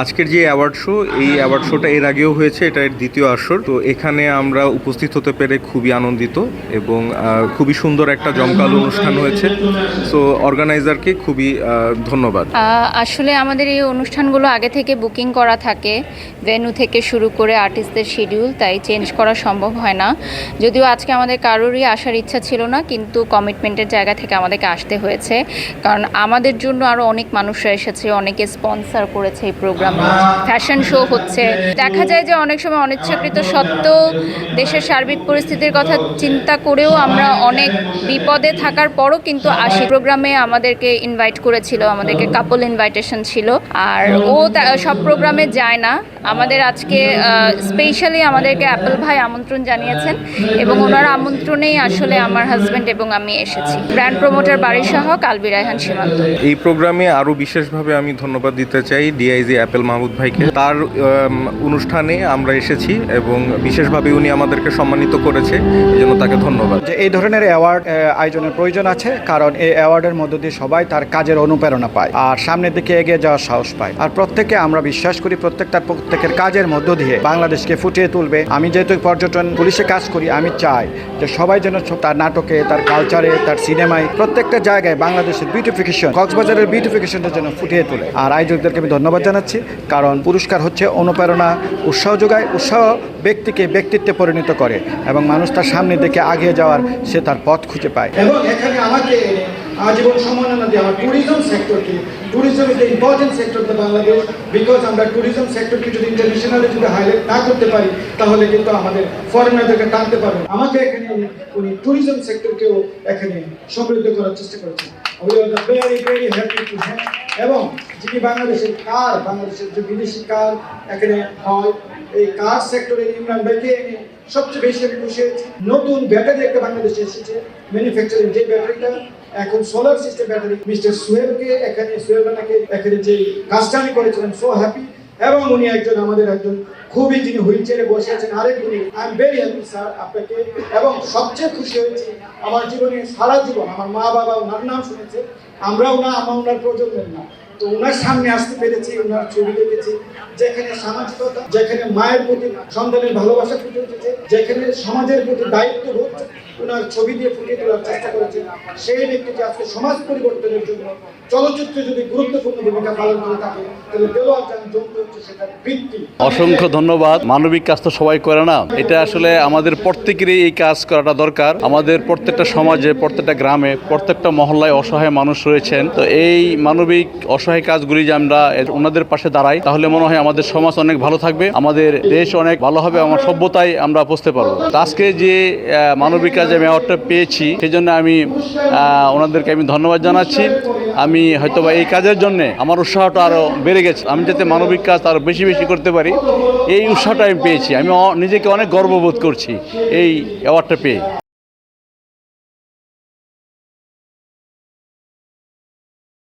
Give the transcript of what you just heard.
আজকের যে award show এই অ্যাওয়ার্ড শোটা এর আগেও হয়েছে, এটা এর দ্বিতীয় আসর। তো এখানে আমরা উপস্থিত হতে পেরে খুবই আনন্দিত এবং খুবই সুন্দর একটা জমকালো অনুষ্ঠান হয়েছে। সো অর্গানাইজারকে খুবই ধন্যবাদ। আসলে আমাদের এই অনুষ্ঠানগুলো আগে থেকে বুকিং করা থাকে ভেন্যু থেকে শুরু করে আর্টিস্টদের শিডিউল তাই চেঞ্জ করা সম্ভব হয় না। যদিও আজকে আমাদের কারোরই আসার ইচ্ছা ছিল না, কিন্তু কমিটমেন্টের জায়গা থেকে আমাদেরকে আসতে হয়েছে। কারণ আমাদের জন্য আরও অনেক মানুষরা এসেছে, অনেকে স্পন্সর করেছে এই প্রোগ্রামে ফ্যাশন শো হচ্ছে। দেখা যায় যে অনেক সময় অনিচ্ছাকৃত সত্ত্বেও দেশের সার্বিক পরিস্থিতির কথা চিন্তা করেও আমরা অনেক বিপদে থাকার পরও কিন্তু আসি প্রোগ্রামে আমাদেরকে ইনভাইট করেছিল, আমাদেরকে কাপল ইনভাইটেশন ছিল। আর ও সব প্রোগ্রামে যায় না। আমাদের আজকে স্পেশালি আমাদেরকে অ্যাপল ভাই আমন্ত্রণ জানিয়েছেন এবং ওনার আমন্ত্রণেই আসলে আমার হাজব্যান্ড এবং আমি এসেছি। ব্র্যান্ড প্রমোটার বাড়ি সহ কালবি রায়হান সীমান্ত। এই প্রোগ্রামে আরও বিশেষভাবে আমি ধন্যবাদ দিতে চাই ডিআইজি অ্যাপেল মাহমুদ ভাইকে। তার অনুষ্ঠানে আমরা এসেছি এবং বিশেষভাবে উনি আমাদেরকে সম্মানিত করেছে এই জন্য তাকে ধন্যবাদ। যে এই ধরনের অ্যাওয়ার্ড আয়োজনের প্রয়োজন আছে, কারণ এই অ্যাওয়ার্ডের মধ্য দিয়ে সবাই তার কাজের অনুপ্রেরণা পায় আর সামনের দিকে এগিয়ে যাওয়ার সাহস পায়। আর প্রত্যেকে আমরা বিশ্বাস করি, প্রত্যেকটা প্রত্যেকের কাজের মধ্য দিয়ে বাংলাদেশকে ফুটিয়ে তুলবে। আমি যেহেতু পর্যটন পুলিশে কাজ করি, আমি চাই যে সবাই যেন তার নাটকে, তার কালচারে তার সিনেমায় প্রত্যেকটা জায়গায় বাংলাদেশের বিউটিফিকেশন কক্সবাজারের বিউটিফিকেশনটা যেন ফুটিয়ে তোলে। আর আয়োজকদেরকে আমি ধন্যবাদ জানাচ্ছি। কারণ পুরস্কার হচ্ছে অনুপ্রেরণা, উৎসাহ যোগায়, উৎসাহ ব্যক্তিকে ব্যক্তিত্বে পরিণত করে এবং মানুষ তার সামনে দেখে আগিয়ে যাওয়ার সে তার পথ খুঁজে পায়। এবং এখানে আমাকে আজীবন সম্মাননা দেওয়া tourism সেক্টরকে tourism is the important sector the Bangladesh because আমরা ট্যুরিজম সেক্টরকে যদি ইন্টারন্যাশনালি যদি হাইলাইট না করতে পারি, তাহলে কিন্তু আমাদের ফরেনারদেরকে টানতে পারবে আমাকে এখানে উনি ট্যুরিজম সেক্টরকেও এখানে সমৃদ্ধ করার চেষ্টা করেছেন। We are very very happy to have এবং যিনি বাংলাদেশের কার, বাংলাদেশের যে বিদেশি কার এখানে হয়, এই কার সেক্টরে ইমরান ভাইকে এনে সবচেয়ে বেশি আমি খুশি হয়েছি। নতুন ব্যাটারি একটা বাংলাদেশে এসেছে ম্যানুফ্যাকচারিং যে ব্যাটারিটা, এখন সোলার সিস্টেম ব্যাটারি। মিস্টার সোহেলকে এখানে, সোহেল রানাকে এখানে যে কাজটা আমি করেছিলাম সো হ্যাপি এবং উনি একজন, আমাদের একজন খুবই যিনি হুইল চেয়ারে বসে আছেন, আরেক উনি I am very happy sir আপনাকে। এবং সবচেয়ে খুশি হয়েছি আমার জীবনে, সারা জীবন আমার মা বাবা ওনার নাম শুনেছে, আমরাও না, আমার ওনার প্রজন্মের না। তো ওনার সামনে আসতে পেরেছি, ওনার ছবি দেখেছি, যেখানে সামাজিকতা, যেখানে মায়ের প্রতি সন্তানের ভালোবাসা ফুটে উঠেছে, যেখানে সমাজের প্রতি দায়িত্ব হচ্ছে ওনার ছবি দিয়ে ফুটিয়ে তোলার চেষ্টা করেছেন। সেই ব্যক্তিটি আজকে সমাজ পরিবর্তনের জন্য চলচ্চিত্রে যদি গুরুত্বপূর্ণ ভূমিকা পালন করে থাকে, তাহলে দেওয়ার যেন যন্ত্র হচ্ছে সেটা বৃত্তি অসংখ্য ধন্যবাদ। মানবিক কাজ তো সবাই করে না। এটা আসলে আমাদের প্রত্যেকেরই এই কাজ করাটা দরকার। আমাদের প্রত্যেকটা সমাজে, প্রত্যেকটা গ্রামে, প্রত্যেকটা মহল্লায় অসহায় মানুষ রয়েছেন। তো এই মানবিক অসহায় কাজগুলি যে আমরা ওনাদের পাশে দাঁড়াই, তাহলে মনে হয় আমাদের সমাজ অনেক ভালো থাকবে। আমাদের দেশ অনেক ভালো হবে। আমার সভ্যতায় আমরা বুঝতে পারব। আজকে যে মানবিক কাজে আমি অ্যাওয়ার্ডটা পেয়েছি। সেই জন্য আমি ওনাদেরকে আমি ধন্যবাদ জানাচ্ছি। আমি হয়তো বা এই কাজের জন্যে আমার উৎসাহটা আরও বেড়ে গেছে। আমি যাতে মানবিক কাজ আরও বেশি বেশি করতে পারি, এই উৎসাহটা আমি পেয়েছি। আমি নিজেকে অনেক গর্ববোধ করছি এই অ্যাওয়ার্ডটা পেয়ে।